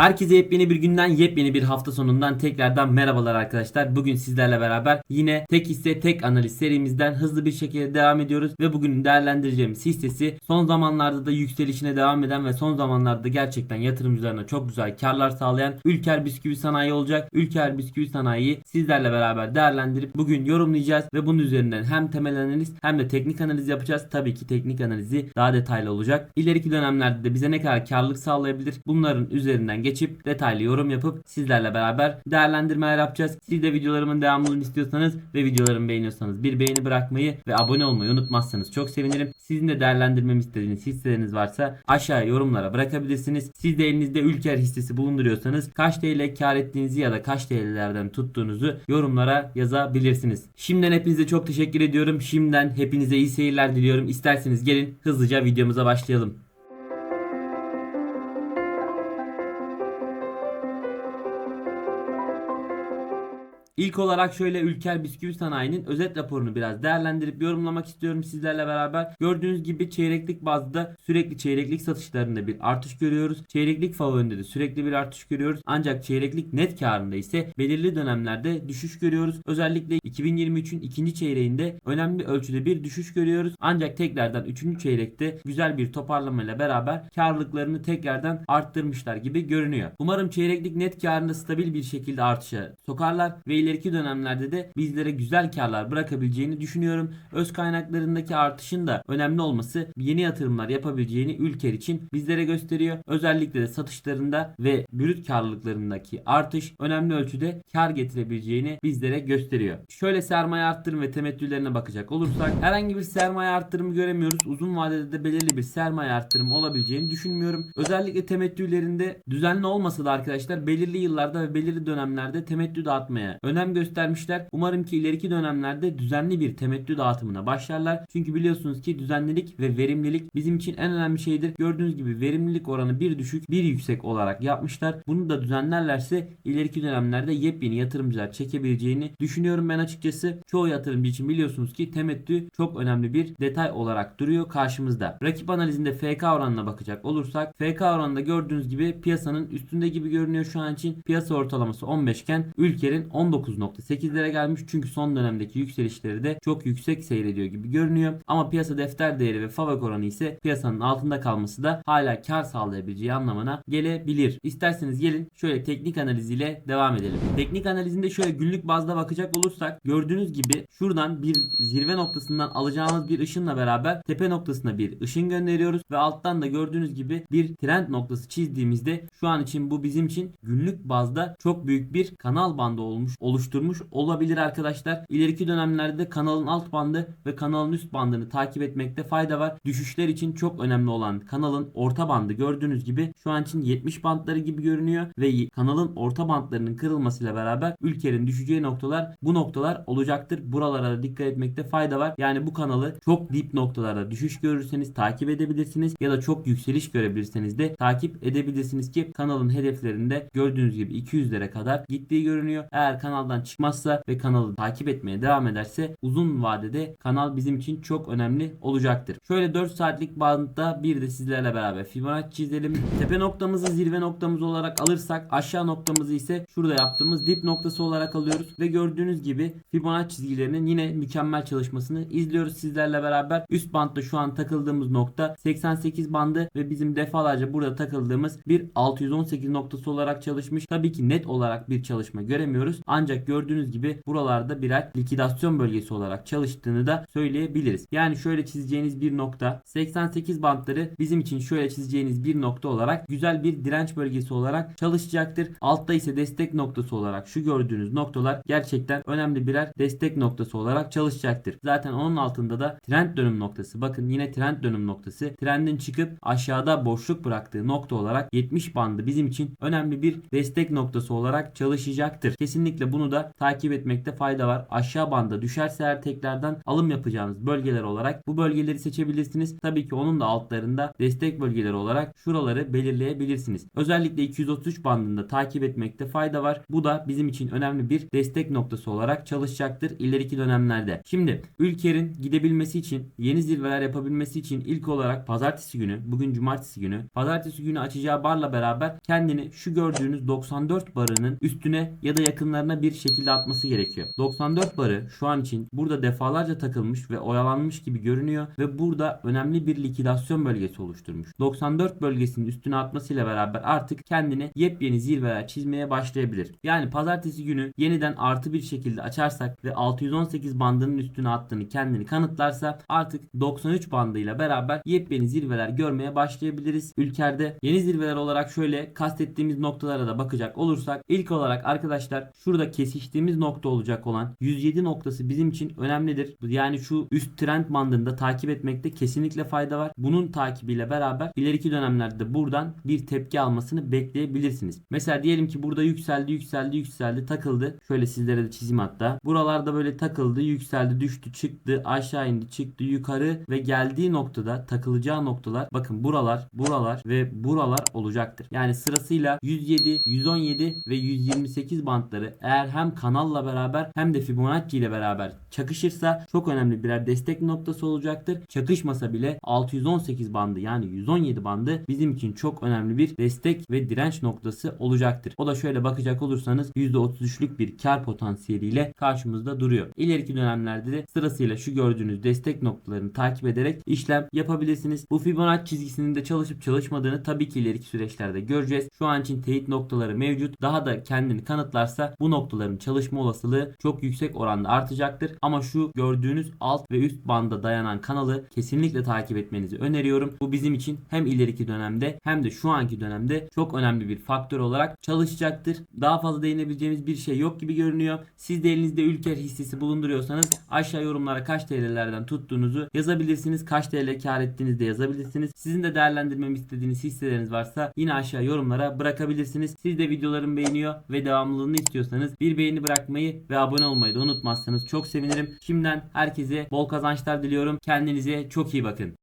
Herkese yepyeni bir günden, yepyeni bir hafta sonundan tekrardan merhabalar arkadaşlar. Bugün sizlerle beraber yine tek hisse tek analiz serimizden hızlı bir şekilde devam ediyoruz ve bugün değerlendireceğimiz hissesi son zamanlarda da yükselişine devam eden ve son zamanlarda gerçekten yatırımcılarına çok güzel karlar sağlayan Ülker Bisküvi Sanayi olacak. Ülker Bisküvi Sanayi'yi sizlerle beraber değerlendirip bugün yorumlayacağız ve bunun üzerinden hem temel analiz hem de teknik analiz yapacağız. Tabii ki teknik analizi daha detaylı olacak. İleriki dönemlerde de bize ne kadar karlılık sağlayabilir bunların üzerinden geçip detaylı yorum yapıp sizlerle beraber değerlendirmeler yapacağız. Siz de videolarımın devamını istiyorsanız ve videolarımı beğeniyorsanız bir beğeni bırakmayı ve abone olmayı unutmazsanız çok sevinirim. Sizin de değerlendirmemi istediğiniz hisseleriniz varsa aşağıya yorumlara bırakabilirsiniz. Siz de elinizde Ülker hissesi bulunduruyorsanız kaç TL kar ettiğinizi ya da kaç TL'lerden tuttuğunuzu yorumlara yazabilirsiniz. Şimdiden hepinize çok teşekkür ediyorum. Şimdiden hepinize iyi seyirler diliyorum. İsterseniz gelin hızlıca videomuza başlayalım. İlk olarak şöyle Ülker Bisküvi Sanayi'nin özet raporunu biraz değerlendirip yorumlamak istiyorum sizlerle beraber. Gördüğünüz gibi çeyreklik bazda sürekli çeyreklik satışlarında bir artış görüyoruz. Çeyreklik favorinde de sürekli bir artış görüyoruz. Ancak çeyreklik net karında ise belirli dönemlerde düşüş görüyoruz. Özellikle 2023'ün ikinci çeyreğinde önemli ölçüde bir düşüş görüyoruz. Ancak tekrardan 3. çeyrekte güzel bir toparlamayla beraber karlılıklarını tekrardan arttırmışlar gibi görünüyor. Umarım çeyreklik net karında stabil bir şekilde artışa sokarlar ve ileriki dönemlerde de bizlere güzel karlar bırakabileceğini düşünüyorum. Öz kaynaklarındaki artışın da önemli olması yeni yatırımlar yapabileceğini ülker için bizlere gösteriyor. Özellikle de satışlarında ve brüt karlılıklarındaki artış önemli ölçüde kar getirebileceğini bizlere gösteriyor. Şöyle sermaye arttırım ve temettülerine bakacak olursak herhangi bir sermaye arttırımı göremiyoruz. Uzun vadede de belirli bir sermaye arttırımı olabileceğini düşünmüyorum. Özellikle temettülerinde düzenli olmasa da arkadaşlar belirli yıllarda ve belirli dönemlerde temettü dağıtmaya önem göstermişler. Umarım ki ileriki dönemlerde düzenli bir temettü dağıtımına başlarlar. Çünkü biliyorsunuz ki düzenlilik ve verimlilik bizim için en önemli şeydir. Gördüğünüz gibi verimlilik oranı bir düşük bir yüksek olarak yapmışlar. Bunu da düzenlerlerse ileriki dönemlerde yepyeni yatırımcılar çekebileceğini düşünüyorum ben açıkçası. Çoğu yatırımcı için biliyorsunuz ki temettü çok önemli bir detay olarak duruyor karşımızda. Rakip analizinde FK oranına bakacak olursak FK oranında gördüğünüz gibi piyasanın üstünde gibi görünüyor şu an için. Piyasa ortalaması 15 iken Ülker'in 19.8'lere gelmiş. Çünkü son dönemdeki yükselişleri de çok yüksek seyrediyor gibi görünüyor. Ama piyasa defter değeri ve FAVÖK oranı ise piyasanın altında kalması da hala kar sağlayabileceği anlamına gelebilir. İsterseniz gelin şöyle teknik analiziyle devam edelim. Teknik analizinde şöyle günlük bazda bakacak olursak gördüğünüz gibi şuradan bir zirve noktasından alacağımız bir ışınla beraber tepe noktasına bir ışın gönderiyoruz ve alttan da gördüğünüz gibi bir trend noktası çizdiğimizde şu an için bu bizim için günlük bazda çok büyük bir kanal bandı olmuş oluşturmuş olabilir arkadaşlar. İleriki dönemlerde kanalın alt bandı ve kanalın üst bandını takip etmekte fayda var. Düşüşler için çok önemli olan kanalın orta bandı gördüğünüz gibi şu an için 70 bantları gibi görünüyor ve kanalın orta bantlarının kırılmasıyla beraber ülkenin düşeceği noktalar bu noktalar olacaktır. Buralara da dikkat etmekte fayda var. Yani bu kanalı çok dip noktalarda düşüş görürseniz takip edebilirsiniz ya da çok yükseliş görebilirseniz de takip edebilirsiniz ki kanalın hedeflerinde gördüğünüz gibi 200'lere kadar gittiği görünüyor. Eğer kanaldan çıkmazsa ve kanalı takip etmeye devam ederse uzun vadede kanal bizim için çok önemli olacaktır. Şöyle 4 saatlik bantta bir de sizlerle beraber Fibonacci çizelim. Tepe noktamızı zirve noktamız olarak alırsak aşağı noktamızı ise şurada yaptığımız dip noktası olarak alıyoruz ve gördüğünüz gibi Fibonacci çizgilerinin yine mükemmel çalışmasını izliyoruz sizlerle beraber. Üst bantta şu an takıldığımız nokta 88 bandı ve bizim defalarca burada takıldığımız bir 618 noktası olarak çalışmış. Tabii ki net olarak bir çalışma göremiyoruz. Ancak gördüğünüz gibi buralarda birer likidasyon bölgesi olarak çalıştığını da söyleyebiliriz. Yani şöyle çizeceğiniz bir nokta 88 bantları bizim için şöyle çizeceğiniz bir nokta olarak güzel bir direnç bölgesi olarak çalışacaktır. Altta ise destek noktası olarak şu gördüğünüz noktalar gerçekten önemli birer destek noktası olarak çalışacaktır. Zaten onun altında da trend dönüm noktası. Bakın yine trend dönüm noktası. Trendin çıkıp aşağıda boşluk bıraktığı nokta olarak 70 bandı bizim için önemli bir destek noktası olarak çalışacaktır. Kesinlikle bu Bunu da takip etmekte fayda var. Aşağı banda düşerse eğer tekrardan alım yapacağınız bölgeler olarak bu bölgeleri seçebilirsiniz. Tabii ki onun da altlarında destek bölgeleri olarak şuraları belirleyebilirsiniz. Özellikle 233 bandında takip etmekte fayda var. Bu da bizim için önemli bir destek noktası olarak çalışacaktır ileriki dönemlerde. Şimdi Ülker'in gidebilmesi için yeni zirveler yapabilmesi için ilk olarak pazartesi günü bugün cumartesi günü pazartesi günü açacağı barla beraber kendini şu gördüğünüz 94 barının üstüne ya da yakınlarına bir şekilde atması gerekiyor. 94 barı şu an için burada defalarca takılmış ve oyalanmış gibi görünüyor ve burada önemli bir likidasyon bölgesi oluşturmuş. 94 bölgesinin üstüne atmasıyla beraber artık kendine yepyeni zirveler çizmeye başlayabilir. Yani pazartesi günü yeniden artı bir şekilde açarsak ve 618 bandının üstüne attığını kendini kanıtlarsa artık 93 bandıyla beraber yepyeni zirveler görmeye başlayabiliriz. Ülkerde yeni zirveler olarak şöyle kastettiğimiz noktalara da bakacak olursak ilk olarak arkadaşlar şurada kesiştiğimiz nokta olacak olan 107 noktası bizim için önemlidir. Yani şu üst trend bandında takip etmekte kesinlikle fayda var. Bunun takibiyle beraber ileriki dönemlerde buradan bir tepki almasını bekleyebilirsiniz. Mesela diyelim ki burada yükseldi yükseldi yükseldi takıldı. Şöyle sizlere de çizeyim hatta. Buralarda böyle takıldı yükseldi düştü çıktı aşağı indi çıktı yukarı ve geldiği noktada takılacağı noktalar bakın buralar buralar ve buralar olacaktır. Yani sırasıyla 107, 117 ve 128 bantları eğer hem kanalla beraber hem de Fibonacci ile beraber çakışırsa çok önemli birer destek noktası olacaktır. Çakışmasa bile 618 bandı yani 117 bandı bizim için çok önemli bir destek ve direnç noktası olacaktır. O da şöyle bakacak olursanız %33'lük bir kar potansiyeliyle karşımızda duruyor. İleriki dönemlerde de sırasıyla şu gördüğünüz destek noktalarını takip ederek işlem yapabilirsiniz. Bu Fibonacci çizgisinin de çalışıp çalışmadığını tabii ki ileriki süreçlerde göreceğiz. Şu an için teyit noktaları mevcut. Daha da kendini kanıtlarsa bu noktaların çalışma olasılığı çok yüksek oranda artacaktır. Ama şu gördüğünüz alt ve üst banda dayanan kanalı kesinlikle takip etmenizi öneriyorum. Bu bizim için hem ileriki dönemde hem de şu anki dönemde çok önemli bir faktör olarak çalışacaktır. Daha fazla değinebileceğimiz bir şey yok gibi görünüyor. Siz de elinizde ülker hissesi bulunduruyorsanız aşağı yorumlara kaç TL'lerden tuttuğunuzu yazabilirsiniz. Kaç TL kar ettiğinizi de yazabilirsiniz. Sizin de değerlendirmemi istediğiniz hisseleriniz varsa yine aşağı yorumlara bırakabilirsiniz. Siz de videolarımı beğeniyor ve devamlılığını istiyorsanız bir beğeni bırakmayı ve abone olmayı da unutmazsanız çok sevinirim. Şimdiden herkese bol kazançlar diliyorum. Kendinize çok iyi bakın.